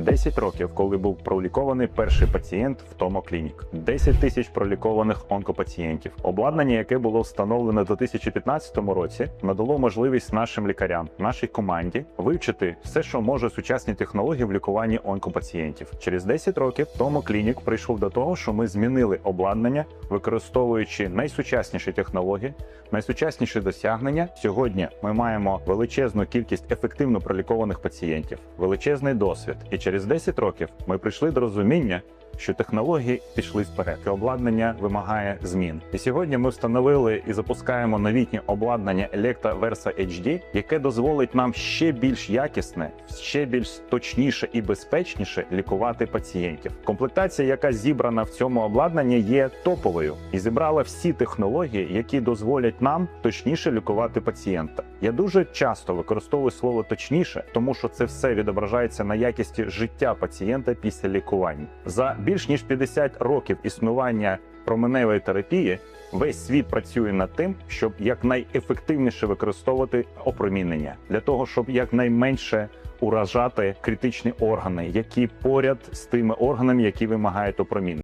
10 років, коли був пролікований перший пацієнт в Томоклінік, 10 тисяч пролікованих онкопацієнтів. Обладнання, яке було встановлено у 2015 році, надало можливість нашим лікарям, нашій команді вивчити все, що може сучасні технології в лікуванні онкопацієнтів. Через 10 років Томоклінік прийшов до того, що ми змінили обладнання, використовуючи найсучасніші технології, найсучасніші досягнення. Сьогодні ми маємо величезну кількість ефективно пролікованих пацієнтів, величезний досвід. І через 10 років ми прийшли до розуміння, що технології пішли вперед. і Обладнання вимагає змін. І сьогодні ми встановили і запускаємо новітнє обладнання Electa Versa HD, яке дозволить нам ще більш якісне, ще більш точніше і безпечніше лікувати пацієнтів. Комплектація, яка зібрана в цьому обладнанні, є топовою і зібрала всі технології, які дозволять нам точніше лікувати пацієнта. Я дуже часто використовую слово точніше, тому що це все відображається на якісті життя пацієнта після лікування. За більш ніж 50 років існування променевої терапії весь світ працює над тим, щоб якнайефективніше використовувати опромінення для того, щоб якнайменше уражати критичні органи, які поряд з тими органами, які вимагають опромінення.